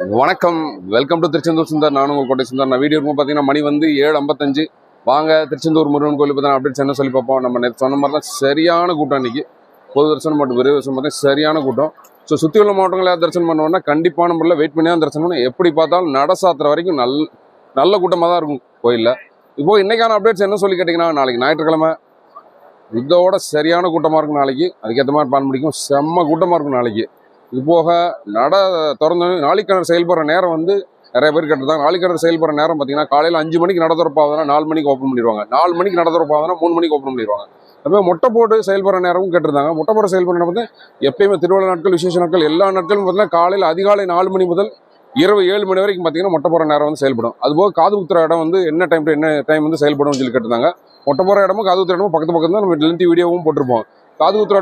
வணக்கம். Welcome to Tiruchendur Sundar. நானும் உங்கள் கோட்டை சுந்தர். நான் வீடியோ இருக்கும் பார்த்தீங்கன்னா மணி வந்து ஏழு ஐம்பத்தஞ்சு. வாங்க திருச்செந்தூர் முருகன் கோயில் பற்றின அப்டேட்ஸ் என்ன சொல்லி பார்ப்போம். நம்ம நேற்று சொன்ன மாதிரி தான் சரியான கூட்டம் இன்னைக்கு. பொது தரிசனம் மற்றும் விரைவு தரிசனம் பார்த்தீங்கன்னா சரியான கூட்டம். ஸோ சுற்றி உள்ள மாவட்டங்களை தரிசனம் பண்ணோம்னா கண்டிப்பான முறையில் வெயிட் பண்ணி தான் தரிசனம் பண்ணணும். எப்படி பார்த்தாலும் நட சாத்திர வரைக்கும் நல் நல்ல கூட்டமாக தான் இருக்கும் கோயிலில். இப்போது இன்னைக்கான அப்டேட்ஸ் என்ன சொல்லி கேட்டிங்கன்னா நாளைக்கு ஞாயிற்றுக்கிழமை. இதோட சரியான கூட்டமாக இருக்கும் நாளைக்கு. அதுக்கேற்ற மாதிரி பிளான் பிடிக்கும் செம்ம கூட்டமாக இருக்கும் நாளைக்கு. இது போக நட திறந்து நாளைக்கான செயல்படுற நேரம் வந்து நிறைய பேர் கேட்டிருந்தாங்க. நாளைக்கான செயல்படுற நேரம் பார்த்தீங்கன்னா காலையில் அஞ்சு மணிக்கு நட திறப்பாகுதுன்னா நாலு மணிக்கு ஓப்பன் பண்ணிடுவாங்க. நாலு மணிக்கு நட திறப்பாகுதுன்னா மூணு மணிக்கு ஓப்பன் பண்ணிடுவாங்க. அதுமாதிரி மொட்டை போட்டு செயல்படுற நேரமும் கேட்டிருந்தாங்க. மொட்டை போட்டு செயல்படுற நேரம் வந்து எப்பயுமே திருவிழா நாட்கள் விசேஷ நாட்கள் எல்லா நாட்களும் பார்த்தீங்கன்னா காலையில் அதிகாலை நாலு மணி முதல் இரவு ஏழு மணி வரைக்கும் பார்த்தீங்கன்னா மொட்டை போகிற நேரம் வந்து செயல்படும். அதுபோக காது குத்துற இடம் வந்து என்ன டைம் டு என்ன டைம் வந்து செயல்படும் சொல்லி கேட்டிருந்தாங்க. மொட்டை போகிற இடமும் காது குத்துற இடமும் பக்கத்து பக்கத்து தான் நம்ம லென்த்தி வீடியோவும் போட்டிருப்போம். காது குத்துற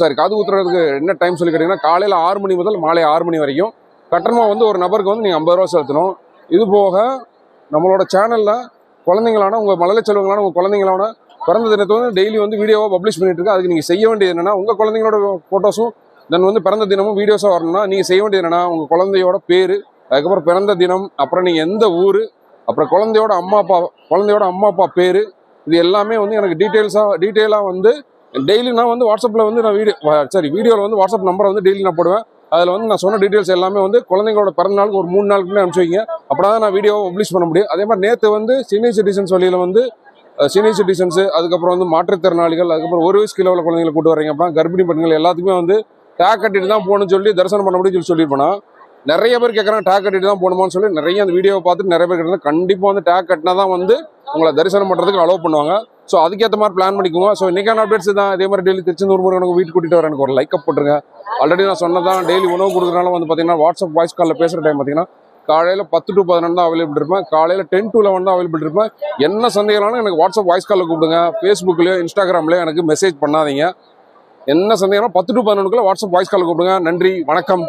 சாரி காது குத்துறதுக்கு என்ன டைம் சொல்லி கேட்டிங்கன்னா காலையில் ஆறு மணி முதல் மாலை ஆறு மணி வரைக்கும் கட்டணமாக வந்து ஒரு நபருக்கு வந்து நீங்கள் ஐம்பது ரூபா செலுத்தணும். இது போக நம்மளோட சேனலில் குழந்தைங்களான உங்கள் மழலை செல்வங்களான உங்கள் குழந்தைங்களான பிறந்த தினத்தை வந்து டெய்லி வந்து வீடியோவாக பப்ளிஷ் பண்ணிட்டு இருக்கு. அதுக்கு நீங்கள் செய்ய வேண்டியது என்னன்னா உங்கள் குழந்தைங்களோட ஃபோட்டோஸும் தென் வந்து பிறந்த தினமும் வீடியோஸாக வரணும்னா நீங்கள் செய்ய வேண்டியது என்னன்னா உங்கள் குழந்தையோட பேர் அதுக்கப்புறம் பிறந்த தினம் அப்புறம் நீங்கள் எந்த ஊர் அப்புறம் குழந்தையோட அம்மா அப்பா குழந்தையோட அம்மா அப்பா பேர் இது எல்லாமே வந்து எனக்கு டீட்டெயில்ஸாக டீட்டெயிலாக வந்து டெய்லி நான் வந்து வாட்ஸ்அப்பில் வந்து நான் வீடியோ சாரி வீடியோவில் வந்து வாட்ஸ்அப் நம்பரை வந்து டெய்லி நான் போடுவேன். அதில் வந்து நான் சொன்ன டீட்டெயில்ஸ் எல்லாமே வந்து குழந்தைங்களோட பிறந்த நாளுக்கு ஒரு மூணு நாளுக்கு அனுப்பிச்சு வைங்க. அப்படின்னா தான் நான் வீடியோவை பப்ளிஷ் பண்ண முடியும். அதே மாதிரி நேற்று வந்து சீனியர் சிட்டிசன்ஸ் வழியில் வந்து சீனியர் சிட்டிசன்ஸு அதுக்கப்புறம் வந்து மாற்றுத்திறனாளிகள் அதுக்கப்புறம் ஒரு வயசு கிலோ உள்ள குழந்தைங்களை கூட்டு வரீங்க. அப்படின்னா கர்ப்பிணி பெண்கள் எல்லாத்துக்குமே வந்து டேக் கட்டிட்டு தான் போகணும்னு சொல்லி தரிசனம் பண்ண முடியும்னு சொல்லி சொல்லியிருப்பேனா. நிறைய பேர் கேட்குறாங்க டேக் கட்டிட்டு தான் போகணுமான்னு சொல்லி. நிறைய அந்த வீடியோவை பார்த்துட்டு நிறைய பேர் கேட்குறாங்க கண்டிப்பாக வந்து டேக் கட்டினா தான் வந்து உங்களை தரிசனம் பண்ணுறதுக்கு அலோவ் பண்ணுவாங்க. ஸோ அதுக்கேற்ற மாதிரி பிளான் பண்ணிக்கோங்க ஸோ இன்னைக்கான அப்டேட்ஸ் தான் இதே மாதிரி டெய்லி திருச்செந்தூர் முருகனுக்கு வீட்டுக்கு கூட்டிகிட்டு வர எனக்கு ஒரு லைக் அப் போட்டுருங்க. ஆல்ரெடி நான் சொன்னதான் டெய்லி உணவு கொடுக்குறனால வந்து பார்த்தீங்கன்னா வாட்ஸ்அப் வாய்ஸ் காலில் பேசுகிற டைம் பார்த்தீங்கன்னா காலையில் பத்து டு பதினொன்று தான் அவைலபிள் இருப்பேன். காலையில் டென் டு லெவன் தான் அவைலபிள் இருப்பேன். என்ன சந்தேகம்னாலும் எனக்கு வாட்ஸ்அப் வாய்ஸ் காலில் கூப்பிடுங்க. ஃபேஸ்புக்லேயோ இன்ஸ்டாகிராம்லேயோ எனக்கு மெசேஜ் பண்ணாதீங்க. என்ன சந்தேகம்னா பத்து டு பதினொன்றுக்குள்ளே வாட்ஸ்அப் வாய்ஸ் காலில் கூப்பிடுங்க. நன்றி. வணக்கம்.